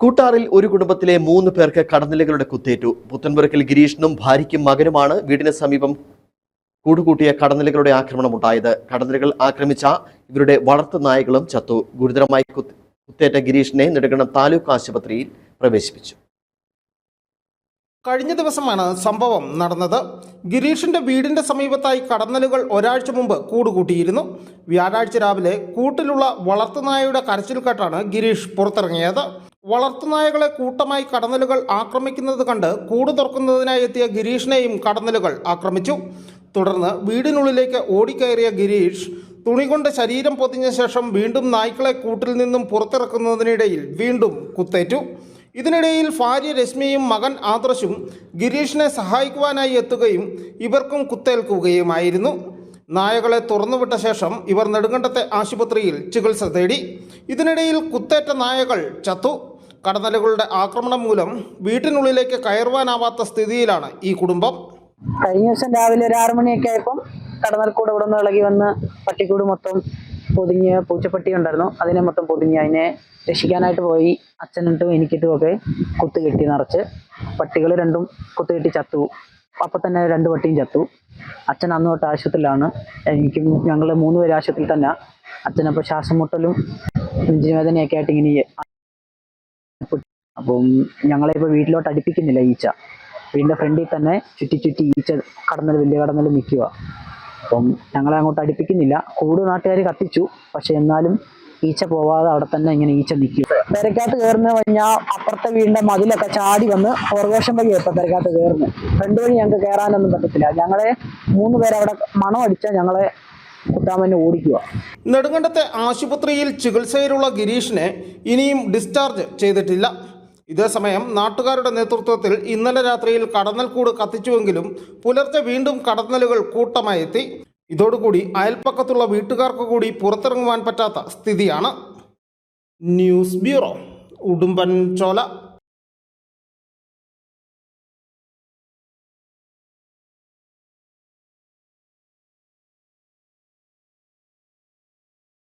കൂട്ടാറിൽ ഒരു കുടുംബത്തിലെ മൂന്ന് പേർക്ക് കടന്നിലകളുടെ കുത്തേറ്റു. പുത്തൻപുരക്കിൽ ഗിരീഷിനും ഭാര്യയ്ക്കും മകനുമാണ് വീടിന് സമീപം കൂടുകൂട്ടിയ കടന്നിലകളുടെ ആക്രമണം ഉണ്ടായത്. കടന്നിലകൾ ആക്രമിച്ച ഇവരുടെ വളർത്തു നായകളും ചത്തു. ഗുരുതരമായി കുത്തേറ്റ ഗിരീഷിനെ നെടുങ്കണ്ടം താലൂക്ക് ആശുപത്രിയിൽ പ്രവേശിപ്പിച്ചു. കഴിഞ്ഞ ദിവസമാണ് സംഭവം നടന്നത്. ഗിരീഷിന്റെ വീടിന്റെ സമീപത്തായി കടന്നലുകൾ ഒരാഴ്ച മുമ്പ് കൂടുകൂട്ടിയിരുന്നു. വ്യാഴാഴ്ച രാവിലെ കൂട്ടിലുള്ള വളർത്തുനായയുടെ കരച്ചിൽ കേട്ടാണ് ഗിരീഷ് പുറത്തിറങ്ങിയത്. വളർത്തുനായകളെ കൂട്ടമായി കടന്നലുകൾ ആക്രമിക്കുന്നത് കണ്ട് കൂട് തുറക്കുന്നതിനായി എത്തിയ ഗിരീഷിനെയും കടന്നലുകൾ ആക്രമിച്ചു. തുടർന്ന് വീടിനുള്ളിലേക്ക് ഓടിക്കയറിയ ഗിരീഷ് തുണി കൊണ്ട് ശരീരം പൊതിഞ്ഞ ശേഷം വീണ്ടും നായ്ക്കളെ കൂട്ടിൽ നിന്നും പുറത്തിറക്കുന്നതിനിടയിൽ വീണ്ടും കുത്തേറ്റു. ഇതിനിടയിൽ ഭാര്യ രശ്മിയും മകൻ ആദർശും ഗിരീഷിനെ സഹായിക്കുവാനായി എത്തുകയും ഇവർക്കും കുത്തേൽക്കുകയുമായിരുന്നു. നായകളെ തുറന്നുവിട്ട ശേഷം ഇവർ നെടുങ്കണ്ടത്തെ ആശുപത്രിയിൽ ചികിത്സ തേടി. ഇതിനിടയിൽ കുത്തേറ്റ നായകൾ ചത്തു. കടന്നലുകളുടെ ആക്രമണം മൂലം വീട്ടിനുള്ളിലേക്ക് കയറുവാനാവാത്ത സ്ഥിതിയിലാണ് ഈ കുടുംബം. കഴിഞ്ഞ ദിവസം രാവിലെ ഒരു ആറു മണിയൊക്കെ ആയപ്പം കടന്നൽക്കൂട് ഇവിടെ നിന്ന് ഇളകി വന്ന് പട്ടിക്കൂട് മൊത്തം പൊതിഞ്ഞ് പൂച്ചപ്പട്ടി ഉണ്ടായിരുന്നു. അതിനെ മൊത്തം പൊതിഞ്ഞ് അതിനെ രക്ഷിക്കാനായിട്ട് പോയി. അച്ഛനിട്ടും എനിക്കിട്ടും ഒക്കെ കുത്ത് കെട്ടി നിറച്ച് പട്ടികൾ രണ്ടും കുത്ത് കെട്ടി ചത്തു. അപ്പം തന്നെ രണ്ട് പട്ടിയും ചത്തു. അച്ഛൻ അന്ന് തൊട്ട് ആശുപത്രിയിലാണ്. എനിക്കും ഞങ്ങൾ മൂന്ന് പേര് ആശുപത്രിയിൽ തന്നെ. അച്ഛനപ്പോൾ ശ്വാസം മുട്ടലും നെഞ്ചുവേദനയൊക്കെ ആയിട്ട് ഇങ്ങനെ അപ്പം ഞങ്ങളെ ഇപ്പോൾ വീട്ടിലോട്ട് അടുപ്പിക്കുന്നില്ല ഈച്ച. വീടിന്റെ ഫ്രണ്ടിൽ തന്നെ ചുറ്റി ചുറ്റി ഈച്ച കടന്നൽ വലിയ കടന്നൽ നിൽക്കുക. അപ്പം ഞങ്ങളെ അങ്ങോട്ട് അടുപ്പിക്കുന്നില്ല. കൂട് നാട്ടുകാർ കത്തിച്ചു. പക്ഷെ എന്നാലും ഈച്ച പോവാതെ അവിടെ തന്നെ ഇങ്ങനെ ഈച്ച നിൽക്കും. പെരക്കകത്ത് കയറുന്ന കഴിഞ്ഞാൽ അപ്പുറത്തെ വീടിന്റെ മതിലൊക്കെ ചാടി വന്ന് പുറകോശം വഴി ഇപ്പം പെരക്കകത്ത് കയറുന്നത്. ഫ്രണ്ട് വഴി ഞങ്ങൾക്ക് കയറാനൊന്നും പറ്റത്തില്ല. ഞങ്ങളെ മൂന്ന് പേരെ അവിടെ മണം അടിച്ചാൽ ഞങ്ങളെ ഓടിക്കുക. നെടുങ്കണ്ടത്തെ ആശുപത്രിയിൽ ചികിത്സയിലുള്ള ഗിരീഷിനെ ഇനിയും ഡിസ്ചാർജ് ചെയ്തിട്ടില്ല. ഇതേസമയം നാട്ടുകാരുടെ നേതൃത്വത്തിൽ ഇന്നലെ രാത്രിയിൽ കടന്നൽക്കൂട് കത്തിച്ചുവെങ്കിലും പുലർച്ചെ വീണ്ടും കടന്നലുകൾ കൂട്ടമായി എത്തി ഇതോടുകൂടി അയൽപ്പക്കത്തുള്ള വീട്ടുകാർക്ക് കൂടി പുറത്തിറങ്ങുവാൻ പറ്റാത്ത സ്ഥിതിയാണ്. ന്യൂസ് ബ്യൂറോ ഉടുമ്പൻ ചോല